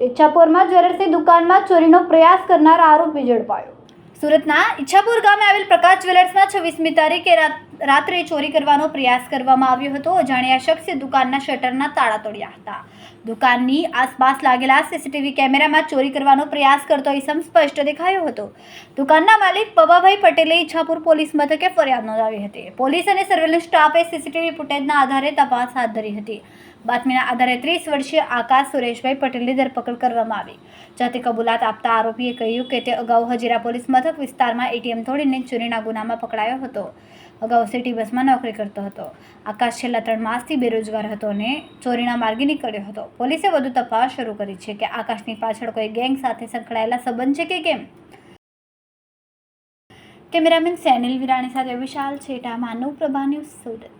ઈચ્છાપુરમાં જ્વેલર્સની દુકાનમાં ચોરીનો પ્રયાસ કરનાર આરોપી ઝડપાયો. સુરતના ઈચ્છાપુર ગામે આવેલ પ્રકાશ જ્વેલર્સમાં છવ્વીસમી તારીખે રાત- રાત્રે ચોરી કરવાનો પ્રયાસ કરવામાં આવ્યો હતો. અજાણ્યા શખ્સે દુકાનના શટરના તાળા તોડ્યા હતા. દુકાનની આસપાસ લાગેલા સીસીટીવી કેમેરામાં ચોરી કરવાનો પ્રયાસ કરતો ઇસમ સ્પષ્ટ દેખાયો હતો. દુકાનના માલિક પવાભાઈ પટેલે ઈચ્છાપુર પોલીસ મથકે ફરિયાદ નોંધાવી હતી. પોલીસ અને સર્વેલન્સ સ્ટાફે સીસીટીવી ફૂટેજના આધારે તપાસ હાથ ધરી હતી. બાતમીના આધારે ત્રીસ વર્ષીય આકાશ સુરેશભાઈ પટેલની ધરપકડ કરવામાં આવી. જાતે કબૂલાત આપતા આરોપીએ કહ્યું કે તે અગાઉ હજીરા પોલીસ મથક વિસ્તારમાં એટીએમ તોડીને ચોરીના ગુનામાં પકડાયો હતો. અગાઉ સિટી બસમાં નોકરી કરતો હતો. આકાશ છેલ્લા ત્રણ માસથી બેરોજગાર હતો અને ચોરીના માર્ગે નીકળ્યો હતો. પોલીસે વધુ તપાસ શરૂ કરી છે કે આકાશની પાછળ કોઈ ગેંગ સાથે સંકળાયેલા સંબંધ છે કે કેમ? કેમેરામેન સેનિલ વિરાણી સાથે વિશાલ છેટા, માનવ પ્રભા ન્યૂઝ સુરત.